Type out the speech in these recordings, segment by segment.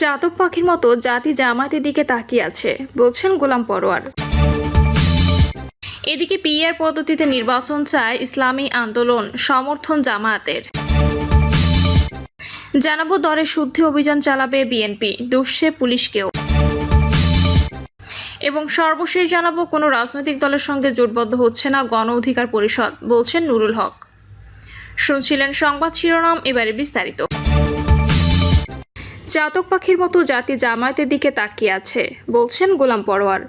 চাতক পাখির মতো জাতি জামাতের দিকে তাকিয়ে আছে, বলছেন গোলাম পরোয়ার। এদিকে পিআর পদ্ধতিতে নির্বাচন চায় ইসলামী আন্দোলন সমর্থন জামায়াতের। জানাব দলের শুদ্ধি অভিযান চালাবে বিএনপি দুষছে পুলিশকেও এবং সর্বশেষ জানাব কোনো রাজনৈতিক দলের সঙ্গে জোটবদ্ধ হচ্ছে না গণ অধিকার পরিষদ, বলছেন নুরুল হক। শুনছিলেন সংবাদ শিরোনাম, এবারে বিস্তারিত। চাতক পাখির মতো জাতি জামায়াতের দিকে তাকিয়ে আছে বলছেন গোলাম পরোয়ার।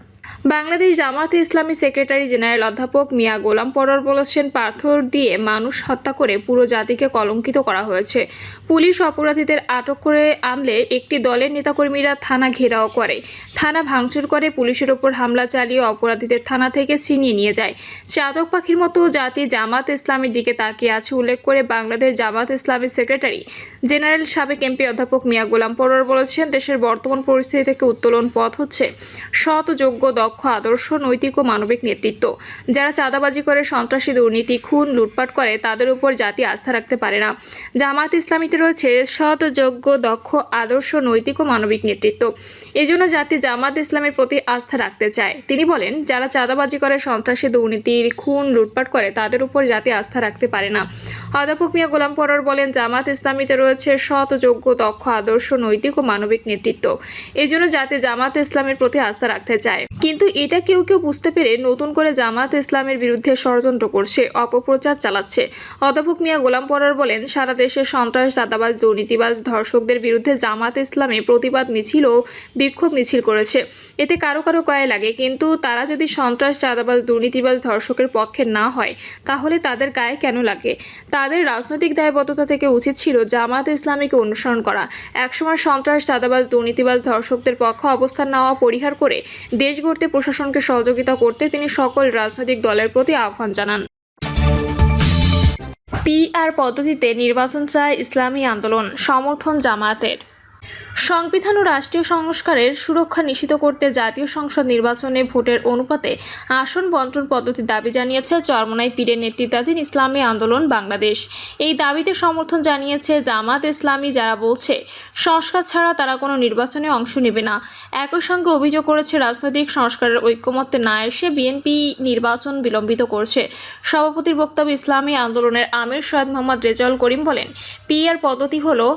বাংলাদেশ জামায়াতে ইসলামী সেক্রেটারি জেনারেল অধ্যাপক মিয়া গোলাম পরোয়ার বলেছেন পাথর দিয়ে মানুষ হত্যা করে পুরো জাতিকে কলঙ্কিত করা হয়েছে। পুলিশ অপরাধীদের আটক করে আনলে একটি দলের নেতাকর্মীরা থানা ঘেরাও করে। থানা ভাঙচুর করে, পুলিশের ওপর হামলা চালিয়ে অপরাধীদের থানা থেকে ছিনিয়ে নিয়ে যায়। চাতক পাখির মতো জাতি জামাত ইসলামের দিকে তাকিয়ে আছে, উল্লেখ করে বাংলাদেশ জামাত ইসলামের সেক্রেটারি জেনারেল সাবেক এমপি অধ্যাপক মিয়া গোলাম পরোয়ার বলেছেন দেশের বর্তমান পরিস্থিতি থেকে উত্তোলন পথ হচ্ছে সৎ, যোগ্য দক্ষ আদর্শ, নৈতিক ও মানবিক নেতৃত্ব। যারা চাঁদাবাজি করে, সন্ত্রাসী দুর্নীতি, খুন, লুটপাট করে, তাদের উপর জাতি আস্থা রাখতে পারে না। জামাত ইসলামীতে রয়েছে সৎ যোগ্য দক্ষ, আদর্শ, নৈতিক ও মানবিক নেতৃত্ব। এজন্য জাতি জামাত ইসলামের প্রতি আস্থা রাখতে চায়। তিনি বলেন, যারা চাঁদাবাজি করে, সন্ত্রাসী দুর্নীতির খুন, লুটপাট করে, তাদের উপর জাতি আস্থা রাখতে পারে না। অধ্যাপক মিয়া গোলাম পরর বলেন জামাত ইসলামীতে রয়েছে সৎ যোগ্য দক্ষ, আদর্শ, নৈতিক ও মানবিক নেতৃত্ব। এজন্য জাতি জামাত ইসলামের প্রতি আস্থা রাখতে চায়। কিন্তু এটা কেউ কেউ বুঝতে পেরে নতুন করে জামাত ইসলামের বিরুদ্ধে ষড়যন্ত্র করছে, অপপ্রচার চালাচ্ছে। অধ্যাপক মিয়া গোলাম পরার বলেন, সারা দেশে সন্ত্রাস দাদাবাজ দুর্নীতিবাজ ধর্ষকদের বিরুদ্ধে জামাত ইসলামে প্রতিবাদ মিছিল ও বিক্ষোভ মিছিল করেছে। এতে কারও কারও কয়ে লাগে, কিন্তু তারা যদি সন্ত্রাস, চাঁদাবাজ, দুর্নীতিবাজ ধর্ষকের পক্ষে না হয়, তাহলে তাদের গায়ে কেন লাগে? তাদের রাজনৈতিক দায়বদ্ধতা থেকে উচিত ছিল জামাত ইসলামীকে অনুসরণ করা। একসময় সন্ত্রাস, চাঁদাবাজ, দুর্নীতিবাজ ধর্ষকদের পক্ষ অবস্থান নেওয়া, পরিহার করে দেশ গড়তে প্রশাসনকে সহযোগিতা করতে তিনি সকল রাজনৈতিক দলের প্রতি আহ্বান জানান। পিআর পদ্ধতিতে নির্বাচন চায় ইসলামী আন্দোলন, সমর্থন জামায়াতের। সংবিধান ও রাষ্ট্রীয় সংস্কারের সুরক্ষা নিশ্চিত করতে জাতীয় সংসদ নির্বাচনে ভোটের অনুপাতে আসন বন্টন পদ্ধতির দাবি জানিয়েছে চরমনাই পীরের নেতৃত্বাধীন ইসলামী আন্দোলন বাংলাদেশ। এই দাবিতে সমর্থন জানিয়েছে জামাত ইসলামী, যারা বলছে, সংস্কার ছাড়া তারা কোনো নির্বাচনে অংশ নেবে না। একই সঙ্গে অভিযোগ করেছে, রাজনৈতিক সংস্কারের ঐক্যমত্যে না এসে বিএনপি নির্বাচন বিলম্বিত করছে। সভাপতির বক্তব্য ইসলামী আন্দোলনের আমির সৈয়দ মোহাম্মদ রেজাউল করিম বলেন পিআর পদ্ধতি হলো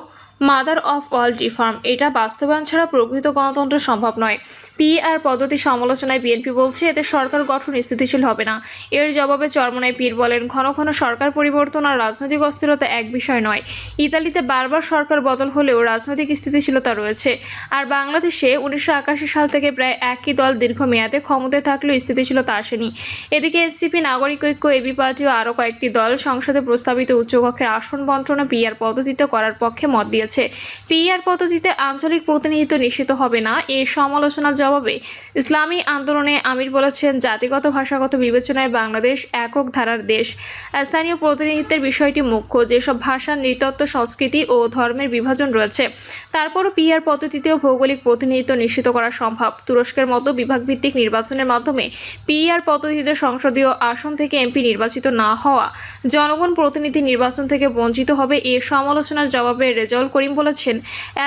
মাদার অফ অল রিফর্ম। এটা বাস্তবায়ন ছাড়া প্রকৃত গণতন্ত্র সম্ভব নয়। পিআর পদ্ধতি সমালোচনায় বিএনপি বলছে, এতে সরকার গঠন স্থিতিশীল হবে না। এর জবাবে চরমনায় পীর বলেন, ঘন ঘন সরকার পরিবর্তন আর রাজনৈতিক অস্থিরতা এক বিষয় নয়। ইতালিতে বারবার সরকার বদল হলেও রাজনৈতিক স্থিতিশীলতা রয়েছে। আর বাংলাদেশে উনিশশো একাশি সাল থেকে প্রায় একই দল দীর্ঘমেয়াদে ক্ষমতায় থাকলেও স্থিতিশীলতা আসেনি। এদিকে এনসিপি, নাগরিক ঐক্য, এবি পার্টি ও আরও কয়েকটি দল সংসদে প্রস্তাবিত উচ্চকক্ষের আসন বন্টন পিআর পদ্ধতিতে করার পক্ষে মত দিয়েছে। পিআর পদ্ধতিতে আঞ্চলিক প্রতিনিধিত্ব নিশ্চিত হবে না। এ সমালোচনার জবাবে ইসলামী আন্দোলনে আমির বলেছেন, জাতিগত ভাষাগত বিবেচনায় বাংলাদেশ একক ধারার দেশ। স্থানীয় প্রতিনিধিত্বের বিষয়টি মুখ্য। যেসব ভাষা নৃতত্ব সংস্কৃতি ও ধর্মের বিভাজন রয়েছে, তারপরও পিআর পদ্ধতিতেও ভৌগোলিক প্রতিনিধিত্ব নিশ্চিত করা সম্ভব। তুরস্কের মতো বিভাগভিত্তিক নির্বাচনের মাধ্যমে পিআর পদ্ধতিতে সংসদীয় আসন থেকে এমপি নির্বাচিত না হওয়া জনগণ প্রতিনিধি নির্বাচন থেকে বঞ্চিত হবে, এ সমালোচনার জবাবে রেজাউল করিম বলেছেন,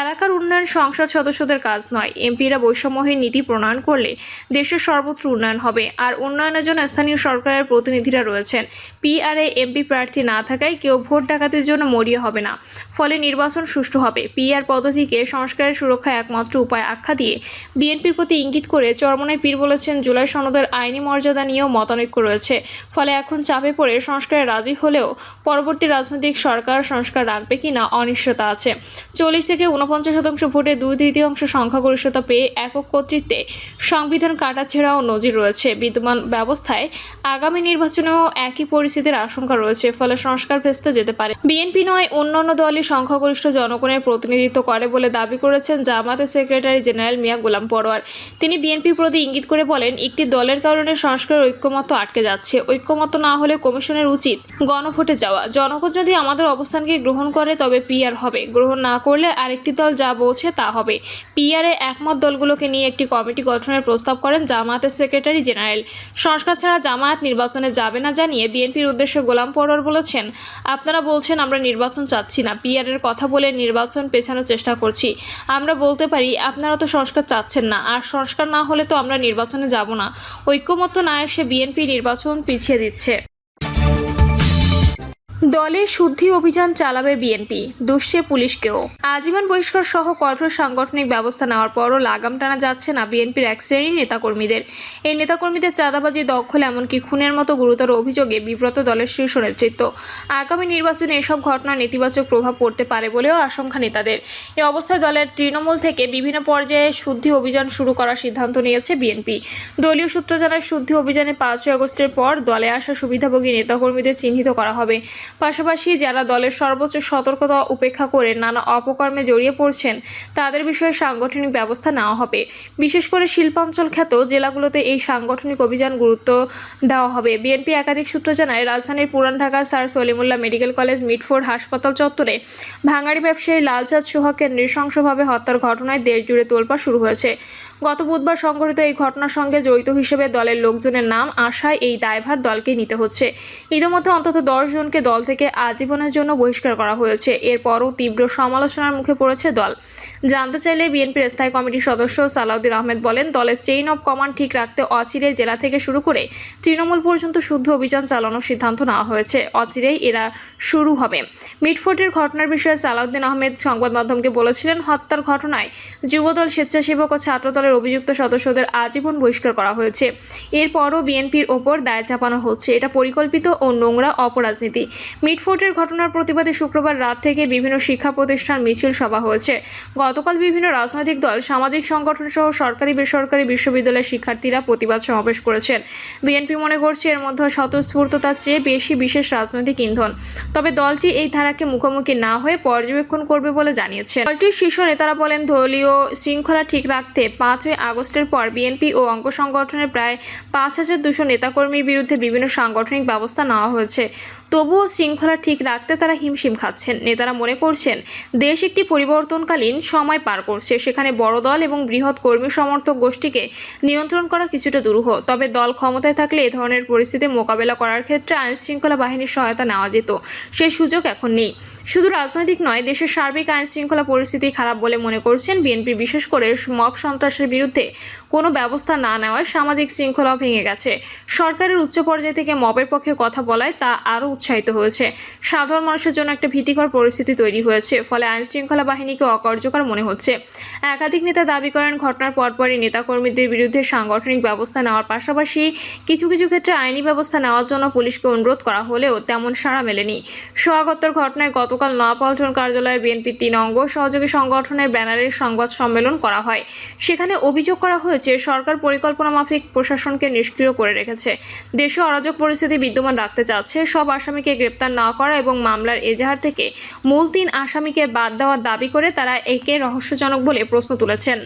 এলাকার উন্নয়ন সংসদ সদস্যদের কাজ নয়। এমপিরা বৈষম্যহীন নীতি প্রণয়ন করলে দেশের সর্বত্র উন্নয়ন হবে। আর উন্নয়নের জন্য স্থানীয় সরকারের প্রতিনিধিরা রয়েছেন। পিআরএ এমপি প্রার্থী না থাকায় কেউ ভোট ডাকাতির জন্য মরিয়া হবে না। ফলে নির্বাচন সুষ্ঠু হবে। পিআর পদ্ধতিকে সংস্কারের সুরক্ষা একমাত্র উপায় আখ্যা দিয়ে বিএনপির প্রতি ইঙ্গিত করে চরমনায় পীর বলেছেন, জুলাই সনদের আইনি মর্যাদা নিয়েও মতানৈক্য রয়েছে। ফলে এখন চাপে পড়ে সংস্কারে রাজি হলেও পরবর্তী রাজনৈতিক সরকার সংস্কার রাখবে কিনা অনিশ্চয়তা আছে। চল্লিশ থেকে উনপঞ্চাশ শতাংশ ভোটে দুই তৃতীয়াংশ সংখ্যাগরিষ্ঠতা পেয়ে একক কর্তৃত্বে সংবিধান কাটাছেড়াও নজির রয়েছে। বিদ্যমান ব্যবস্থায় আগামী নির্বাচনেও একই পরিস্থিতির আশঙ্কা রয়েছে, ফলে সংস্কার ভেস্তে যেতে পারে। বিএনপি নয়, অন্যান্য দলই সংখ্যাগরিষ্ঠ জনগণের প্রতিনিধিত্ব করে বলে দাবি করেছেন জামাতের সেক্রেটারি জেনারেল মিয়া গোলাম পরোয়ার। তিনি বিএনপির প্রতি ইঙ্গিত করে বলেন, একটি দলের কারণে সংস্কার ঐক্যমত্য আটকে যাচ্ছে। ঐক্যমত্য না হলে কমিশনের উচিত গণভোটে যাওয়া। জনগণ যদি আমাদের অবস্থানকে গ্রহণ করে, তবে পিআর হবে। গ্রহণ না করলে আরেকটি দল যা বলছে তা হবে। পিআরএ একমত দলগুলোকে নিয়ে একটি কমিটি গঠনের প্রস্তাব করেন জামায়াতের সেক্রেটারি জেনারেল। সংস্কার ছাড়া জামায়াত নির্বাচনে যাবে না জানিয়ে বিএনপির উদ্দেশ্যে গোলাম পরোয়ার বলেছেন, আপনারা বলছেন আমরা নির্বাচন চাচ্ছি না পিআরের কথা বলে নির্বাচন পেছানোর চেষ্টা করছি। আমরা বলতে পারি, আপনারা তো সংস্কার চাচ্ছেন না, আর সংস্কার না হলে তো আমরা নির্বাচনে যাব না। ঐক্যমত্য না এসে বিএনপি নির্বাচন পিছিয়ে দিচ্ছে। দলে শুদ্ধি অভিযান চালাবে বিএনপি দুষছে পুলিশকেও। আজীবন বহিষ্কার সহ কঠোর সাংগঠনিক ব্যবস্থা নেওয়ার পরও লাগাম টানা যাচ্ছে না বিএনপির এক শ্রেণির নেতাকর্মীদের। এই নেতাকর্মীদের চাঁদাবাজি, দখল, এমনকি খুনের মতো গুরুতর অভিযোগে বিব্রত দলের শীর্ষ নেতৃত্ব। আগামী নির্বাচনে এসব ঘটনার নেতিবাচক প্রভাব পড়তে পারে বলেও আশঙ্কা নেতাদের। এ অবস্থায় দলের তৃণমূল থেকে বিভিন্ন পর্যায়ে শুদ্ধি অভিযান শুরু করার সিদ্ধান্ত নিয়েছে বিএনপি। দলীয় সূত্র জানায়, শুদ্ধি অভিযানে পাঁচই আগস্টের পর দলে আসা সুবিধাভোগী নেতাকর্মীদের চিহ্নিত করা হবে। পাশাপাশি যারা দলের সর্বোচ্চ সতর্কতা উপেক্ষা করে নানা অপকর্মে জড়িয়ে পড়ছেন, তাদের বিষয়ে সাংগঠনিক ব্যবস্থা নেওয়া হবে। বিশেষ করে শিল্পাঞ্চল খ্যাত জেলাগুলোতে এই সাংগঠনিক অভিযান গুরুত্ব দেওয়া হবে। বিএনপি একাধিক সূত্র জানায়, রাজধানীর Puran Dhaka sir Salimullah medical college Mitford হাসপাতাল চত্বরে ভাঙাড়ি ব্যবসায়ী লালচাঁদ সোহাগকে নৃশংসভাবে হত্যার ঘটনায় দেশ জুড়ে তোলপা শুরু হয়েছে। গত বুধবার সংঘটিত এই ঘটনার সঙ্গে জড়িত হিসেবে দলের লোকজনের নাম, আশায় এই দায়ভার দলকে নিতে হচ্ছে। ইতিমধ্যে অন্তত দশ জনকে দল থেকে আজীবনের জন্য বহিষ্কার করা হয়েছে। এরপরও তীব্র সমালোচনার মুখে পড়েছে দল। জানতে চাইলে বিএনপির স্থায়ী কমিটির সদস্য সালাউদ্দিন আহমেদ বলেন, দলের চেইন অব কমান্ড ঠিক রাখতে অচিরে জেলা থেকে শুরু করে তৃণমূল পর্যন্ত শুদ্ধ অভিযান চালানোর সিদ্ধান্ত নেওয়া হয়েছে। অচিরেই এরা শুরু হবে। মিটফোর্টের ঘটনার বিষয়ে সালাউদ্দিন আহমেদ সংবাদ মাধ্যমকে বলেছিলেন, হত্যার ঘটনায় যুবদল স্বেচ্ছাসেবক ও ছাত্রদলের অভিযুক্ত সদস্যদের আজীবন বহিষ্কার করা হয়েছে। এরপরও বিএনপির ওপর দায় চাপানো হচ্ছে। এটা পরিকল্পিত ও নোংরা অপরাজনীতি। মিটফোর্টের ঘটনার প্রতিবাদে শুক্রবার রাত থেকে বিভিন্ন শিক্ষা প্রতিষ্ঠান মিছিল সভা হয়েছে। গতকাল বিভিন্ন রাজনৈতিক দল, সামাজিক সংগঠন সহ সরকারি, বেসরকারি বিশ্ববিদ্যালয়ের শিক্ষার্থীরা প্রতিবাদ সমাবেশ করেছেন। বিএনপি মনে করছে এর মধ্যে স্বতঃস্ফূর্ততার চেয়ে বেশি বিশেষ রাজনৈতিক ইন্ধন। তবে দলটি এই ধারাকে মুখোমুখি না হয়ে পর্যবেক্ষণ করবে বলে জানিয়েছে দলটির শীর্ষ নেতারা বলেন দলীয় শৃঙ্খলা ঠিক রাখতে পাঁচই আগস্টের পর বিএনপি ও অঙ্গ সংগঠনের প্রায় পাঁচ হাজার দুশো নেতাকর্মীর বিরুদ্ধে বিভিন্ন সাংগঠনিক ব্যবস্থা নেওয়া হয়েছে। তবুও শৃঙ্খলা ঠিক রাখতে তারা হিমশিম খাচ্ছেন। নেতারা মনে করছেন, দেশ একটি পরিবর্তনকালীন সময় পার করছে। সেখানে বড় দল এবং বৃহৎ কর্মী সমর্থক গোষ্ঠীকে নিয়ন্ত্রণ করা কিছুটা দুরূহ। তবে দল ক্ষমতায় থাকলে এ ধরনের পরিস্থিতি মোকাবেলা করার ক্ষেত্রে আইন শৃঙ্খলা বাহিনীর সহায়তা নেওয়া যেত। সেই সুযোগ এখন নেই। শুধু রাজনৈতিক নয়, দেশের সার্বিক আইন শৃঙ্খলা পরিস্থিতি খারাপ বলে মনে করছেন বিএনপি। বিশেষ করে মব সন্ত্রাসের বিরুদ্ধে কোনো ব্যবস্থা না নেওয়ায় সামাজিক শৃঙ্খলাও ভেঙে গেছে। সরকারের উচ্চ পর্যায় থেকে মবের পক্ষে কথা বলায় তা আরও উৎসাহিত হয়েছে। সাধারণ মানুষের জন্য একটা ভীতিকর পরিস্থিতি তৈরি হয়েছে, ফলে আইন শৃঙ্খলা বাহিনীকে অকার্যকর মনে হচ্ছে। একাধিক নেতা দাবি করেন, ঘটনার পরপরই নেতাকর্মীদের বিরুদ্ধে সাংগঠনিক ব্যবস্থা নেওয়ার পাশাপাশি কিছু কিছু ক্ষেত্রে আইনি ব্যবস্থা নেওয়ার জন্য পুলিশকে অনুরোধ করা হলেও তেমন সাড়া মেলেনি। সোহাগত্তর ঘটনায় গতকাল নয়াপল্টন কার্যালয়ে বিএনপি তিন অঙ্গ সহযোগী সংগঠনের ব্যানারের সংবাদ সম্মেলন করা হয়। সেখানে অভিযোগ করা হয়েছে সরকার পরিকল্পনা মাফিক প্রশাসনকে নিষ্ক্রিয় করে রেখেছে। দেশে অরাজক পরিস্থিতি বিদ্যমান রাখতে চাচ্ছে। সব আসামিকে গ্রেপ্তার না করা এবং মামলার এজাহার থেকে মূল তিন আসামিকে বাদ দেওয়ার দাবি করে তারা একে রহস্যজনক বলে প্রশ্ন তুলেছেন।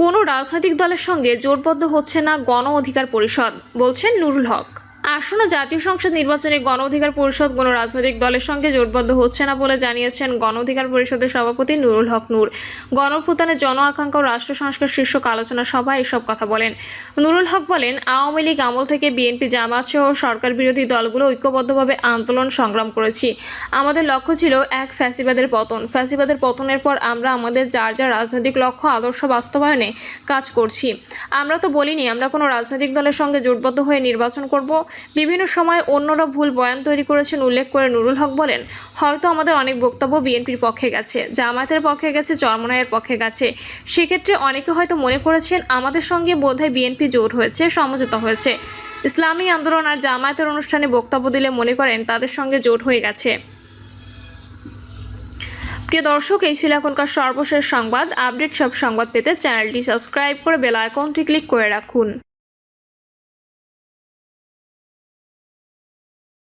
কোনো রাজনৈতিক দলের সঙ্গে জোটবদ্ধ হচ্ছে না গণ অধিকার পরিষদ, বলছেন নুরুল হক। আসন্ন জাতীয় সংসদ নির্বাচনে গণ অধিকার পরিষদ কোনো রাজনৈতিক দলের সঙ্গে জোটবদ্ধ হচ্ছে না বলে জানিয়েছেন গণ অধিকার পরিষদের সভাপতি নুরুল হক নূর। গণভূতানের জন আকাঙ্ক্ষা ও রাষ্ট্র সংস্কার শীর্ষক আলোচনা সভায় এসব কথা বলেন। নুরুল হক বলেন, আওয়ামী লীগ আমল থেকে বিএনপি জামাত সহ সরকার বিরোধী দলগুলো ঐক্যবদ্ধভাবে আন্দোলন সংগ্রাম করেছি। আমাদের লক্ষ্য ছিল এক ফ্যাসিবাদের পতন। ফ্যাসিবাদের পতনের পর আমরা আমাদের যার যার রাজনৈতিক লক্ষ্য, আদর্শ বাস্তবায়নে কাজ করছি। আমরা তো বলিনি, আমরা কোনো রাজনৈতিক দলের সঙ্গে জোটবদ্ধ হয়ে নির্বাচন করব। বিভিন্ন সময় অন্যরা ভুল বয়ান তৈরি করেছেন, উল্লেখ করে নুরুল হক বলেন, হয়তো আমাদের অনেক বক্তব্য বিএনপির পক্ষে গেছে, জামায়াতের পক্ষে গেছে চরমনায়ের পক্ষে গেছে। সেক্ষেত্রে অনেকে হয়তো মনে করেছেন আমাদের সঙ্গে বোধহয় বিএনপি জোট হয়েছে, সমঝোতা হয়েছে। ইসলামী আন্দোলন আর জামায়াতের অনুষ্ঠানে বক্তব্য দিলে মনে করেন তাদের সঙ্গে জোট হয়ে গেছে। প্রিয় দর্শক, এই ছিল এখনকার সর্বশেষ সংবাদ। আপডেট সব সংবাদ পেতে চ্যানেলটি সাবস্ক্রাইব করে বেল আইকনটি ক্লিক করে রাখুন।